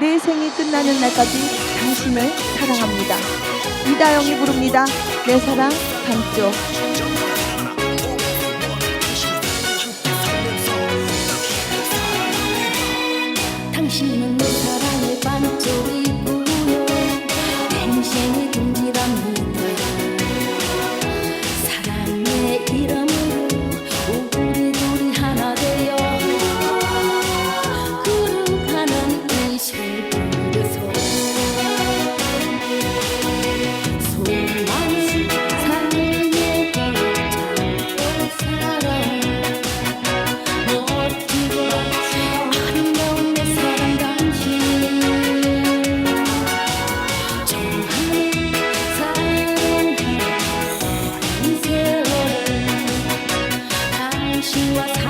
내 생이 끝나는 날까지 당신을 사랑합니다. 이다영이 부릅니다. 내 사랑 반쪽. 당신은 내 사랑의 반쪽이고요 내 인생의 she was